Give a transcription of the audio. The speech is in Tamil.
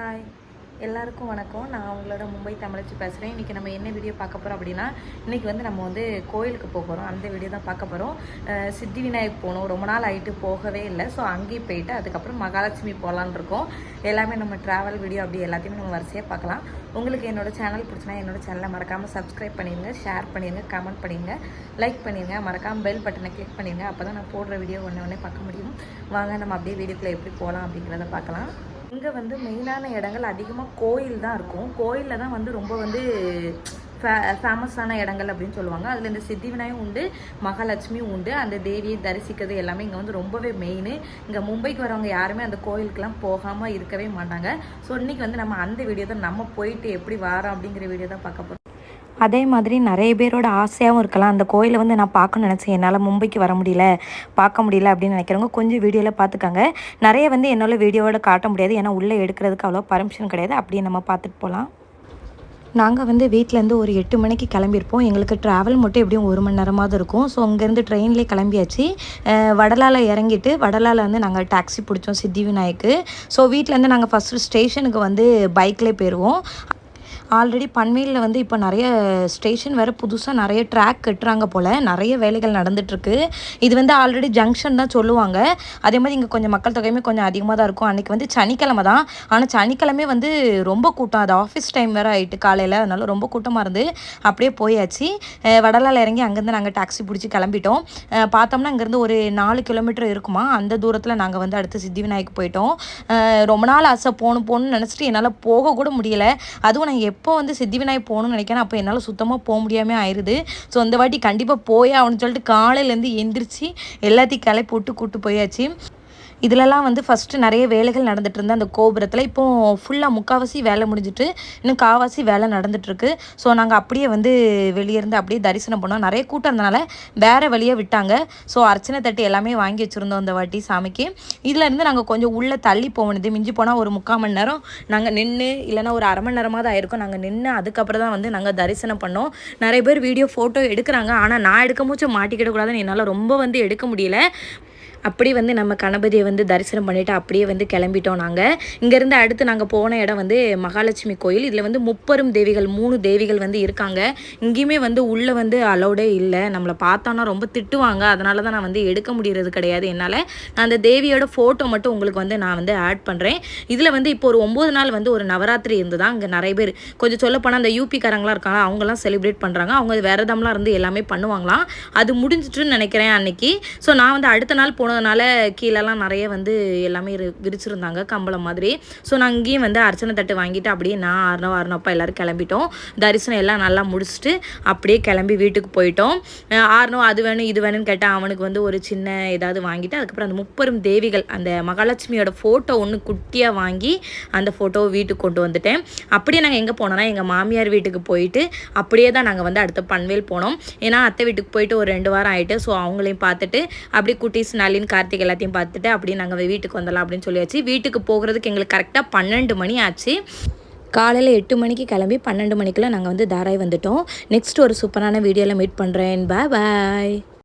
ஹாய் எல்லாருக்கும் வணக்கம். நான் உங்களோட மும்பை தமிழச்சி பேசுகிறேன் இன்றைக்கி நம்ம என்ன வீடியோ பார்க்க போகிறோம் அப்படின்னா இன்றைக்கி வந்து நம்ம வந்து கோயிலுக்கு போக போகிறோம் அந்த வீடியோ தான் பார்க்க போகிறோம் சித்தி விநாயக் போகணும். ரொம்ப நாள் ஆகிட்டு போகவே இல்லை. ஸோ அங்கேயும் போயிட்டு அதுக்கப்புறம் மகாலட்சுமி போகலான்னு இருக்கோம். எல்லாமே நம்ம ட்ராவல் வீடியோ அப்படி எல்லாத்தையுமே நம்ம வரிசையாக பார்க்கலாம். உங்களுக்கு என்னோட சேனல் பிடிச்சினா என்னோட சேனலை மறக்காமல் சப்ஸ்கிரைப் பண்ணிடுங்க ஷேர் பண்ணிடுங்க கமெண்ட் பண்ணிடுங்க லைக் பண்ணிடுங்க மறக்காமல் பெல் பட்டனை கிளிக் பண்ணிடுங்க அப்போ தான் நான் போடுற வீடியோ ஒன்று ஒன்றே பார்க்க முடியும். வாங்க நம்ம அப்படியே வீடியோக்குள்ளே எப்படி போகலாம் அப்படிங்கிறத பார்க்கலாம். இங்கே வந்து மெயினான இடங்கள் அதிகமாக கோயில் தான் இருக்கும். கோயிலில் தான் வந்து ரொம்ப வந்து ஃபேமஸான இடங்கள் அப்படின்னு சொல்லுவாங்க. அதில் இந்த சித்தி விநாயகம் உண்டு மகாலட்சுமியும் உண்டு அந்த தேவியை தரிசிக்கிறது எல்லாமே இங்கே வந்து ரொம்பவே மெயின் இங்கே மும்பைக்கு வரவங்க யாருமே அந்த கோயிலுக்கெல்லாம் போகாமல் இருக்கவே மாட்டாங்க. ஸோ இன்றைக்கி வந்து நம்ம அந்த வீடியோ தான் நம்ம போயிட்டு எப்படி வரோம் அப்படிங்கிற வீடியோ தான் பார்க்க போகிறோம் அதே மாதிரி நிறைய பேரோட ஆசையாகவும் இருக்கலாம். அந்த கோயிலை வந்து நான் பார்க்கணும்னு நினச்சேன். என்னால் மும்பைக்கு வர முடியல பார்க்க முடியல அப்படின்னு நினைக்கிறவங்க கொஞ்சம் வீடியோவில் பார்த்துக்கோங்க. நிறைய வந்து என்னால் வீடியோவோட காட்ட முடியாது. ஏன்னா உள்ளே எடுக்கிறதுக்கு அவ்வளோ பர்மிஷன் கிடையாது. அப்படியே நம்ம பார்த்துட்டு போகலாம் நாங்கள் வந்து வீட்டிலேருந்து ஒரு எட்டு மணிக்கு கிளம்பியிருப்போம். எங்களுக்கு ட்ராவல் மட்டும் எப்படியும் ஒரு மணி நேரமாவது இருக்கும். ஸோ அங்கேருந்து ட்ரெயின்லேயே கிளம்பியாச்சு. அஹ் வடலால இறங்கிட்டு வடலால வந்து நாங்கள் டாக்ஸி பிடிச்சோம். சித்தி விநாயக்கு. ஸோ வீட்டிலேருந்து நாங்கள் ஃபஸ்ட்டு ஸ்டேஷனுக்கு வந்து பைக்லேயே போயிடுவோம் ஆல்ரெடி பன்வேலில் வந்து இப்போ நிறைய ஸ்டேஷன் வேறு புதுசாக நிறைய ட்ராக் கட்டுறாங்க போல். நிறைய வேலைகள் நடந்துகிட்ருக்கு இது வந்து ஆல்ரெடி ஜங்ஷன் தான் சொல்லுவாங்க. அதே மாதிரி இங்கே கொஞ்சம் மக்கள் தொகையுமே கொஞ்சம் அதிகமாக தான் இருக்கும். அன்றைக்கி வந்து சனிக்கிழமை தான். ஆனால் சனிக்கிழமை வந்து ரொம்ப கூட்டம். அது ஆஃபீஸ் டைம் வேறு ஆகிட்டு காலையில். அதனால ரொம்ப கூட்டமாக இருந்து அப்படியே போயாச்சு. வடலால் வடலால இறங்கி அங்கேருந்து நாங்கள் டாக்ஸி பிடிச்சி கிளம்பிட்டோம். பார்த்தோம்னா இங்கேருந்து ஒரு நாலு கிலோமீட்டர் இருக்குமா? அந்த தூரத்தில் நாங்கள் வந்து அடுத்து சித்தி விநாயக் போயிட்டோம் ரொம்ப நாள் ஆசை போகணும் போகணும்னு நினச்சிட்டு என்னால் போக கூட முடியல. அதுவும் நான் எப்போ வந்து சித்தி விநாயகர் போகணும்னு நினைக்கிறேன். அப்போ என்னால் சுத்தமாக போக முடியாமல் ஆயிடுது ஸோ இந்த வாட்டி கண்டிப்பாக போயே ஆகணும்னு சொல்லிட்டு காலையிலேருந்து எந்திரிச்சு எல்லாத்தையும் கிளப்பி போட்டு கூப்பிட்டு போயாச்சு. இதிலலாம் வந்து ஃபஸ்ட்டு நிறைய வேலைகள் நடந்துட்டு இருந்த அந்த கோபுரத்தில் இப்போது ஃபுல்லாக முக்காவாசி வேலை முடிஞ்சிட்டு இன்னும் காவாசி வேலை நடந்துட்டுருக்கு ஸோ நாங்கள் அப்படியே வந்து வெளியே இருந்து அப்படியே தரிசனம் பண்ணோம். நிறைய கூட்டம் இருந்தனால வேறு வழியாக விட்டாங்க. ஸோ அர்ச்சனை தட்டு எல்லாமே வாங்கி வச்சுருந்தோம் அந்த வாட்டி சாமிக்கு. இதில் இருந்து நாங்கள் கொஞ்சம் உள்ளே தள்ளி போகணுது மிஞ்சி போனால் ஒரு முக்கால் மணி நேரம் நாங்கள் நின்று இல்லைன்னா ஒரு அரை மணி நேரமாக தான் ஆயிருக்கும். நாங்கள் நின்று அதுக்கப்புறம் தான் வந்து நாங்கள் தரிசனம் பண்ணோம். நிறைய பேர் வீடியோ ஃபோட்டோ எடுக்கிறாங்க. ஆனால் நான் எடுக்க மூச்சு மாட்டிக்கிடக்கூடாதுன்னு என்னால் ரொம்ப வந்து எடுக்க முடியல. அப்படி வந்து நம்ம கணபதியை வந்து தரிசனம் பண்ணிவிட்டு அப்படியே வந்து கிளம்பிட்டோம் நாங்கள் இங்கேருந்து அடுத்து நாங்கள் போன இடம் வந்து மகாலட்சுமி கோயில். இதில் வந்து முப்பெரும் தேவிகள் மூணு தேவிகள் வந்து இருக்காங்க. இங்கேயுமே வந்து உள்ளே வந்து அலௌடே இல்லை. நம்மளை பார்த்தோன்னா ரொம்ப திட்டுவாங்க. அதனால தான் நான் வந்து எடுக்க முடியறது கிடையாது என்னால். நான் அந்த தேவியோட ஃபோட்டோ மட்டும் உங்களுக்கு வந்து நான் வந்து ஆட் பண்ணுறேன் இதில் வந்து இப்போ ஒரு ஒம்பது நாள் வந்து ஒரு நவராத்திரி இருந்து தான் இங்கே நிறைய பேர். கொஞ்சம் சொல்லப்போனால் அந்த யூபிக்காரங்களாம் இருக்காங்க. அவங்களாம் செலிப்ரேட் பண்ணுறாங்க அவங்க விரதம்லாம் இருந்து எல்லாமே பண்ணுவாங்களாம். அது முடிஞ்சிட்டுன்னு நினைக்கிறேன் அன்னைக்கு. ஸோ நான் வந்து அடுத்த நாள் போனதுனால கீழெல்லாம் நிறைய வந்து எல்லாமே விரிச்சிருந்தாங்க கம்பளம் மாதிரி. ஸோ நான் இங்கேயும் வந்து அர்ச்சனை தட்டு வாங்கிட்டு அப்படியே நான் ஆறுனோ ஆறுனப்பா எல்லோரும் கிளம்பிட்டோம். தரிசனம் எல்லாம் நல்லா முடிச்சுட்டு அப்படியே கிளம்பி வீட்டுக்கு போயிட்டோம். அஹ் ஆறுனோ அது வேணும் இது வேணும்னு கேட்டால் அவனுக்கு வந்து ஒரு சின்ன ஏதாவது வாங்கிட்டு அதுக்கப்புறம் அந்த முப்பெரும் தேவிகள் அந்த மகாலட்சுமியோட ஃபோட்டோ ஒன்று குட்டியாக வாங்கி அந்த ஃபோட்டோவை வீட்டுக்கு கொண்டு வந்துட்டேன். அப்படியே நாங்கள் எங்கே போனோம்னா எங்கள் மாமியார் வீட்டுக்கு போயிட்டு அப்படியே தான் நாங்கள் வந்து அடுத்த பன்வேல் போனோம். ஏன்னா அத்தை வீட்டுக்கு போயிட்டு ஒரு ரெண்டு வாரம் ஆயிட்டு ஸோ அவங்களையும் பார்த்துட்டு அப்படியே குட்டீஸ் நளின் கார்த்திக் எல்லாத்தையும் பார்த்துட்டு அப்படியே நாங்கள் வீட்டுக்கு வந்துடலாம் அப்படின்னு சொல்லியாச்சு. வீட்டுக்கு போகிறதுக்கு எங்களுக்கு கரெக்டாக பன்னெண்டு மணி ஆச்சு. காலையில் எட்டு மணிக்கு கிளம்பி பன்னெண்டு மணிக்கெல்லாம் நாங்கள் வந்து தாராய் வந்துட்டோம். நெக்ஸ்ட் ஒரு சூப்பரான வீடியோவில் மீட் பண்ணுறேன் பாய் பாய்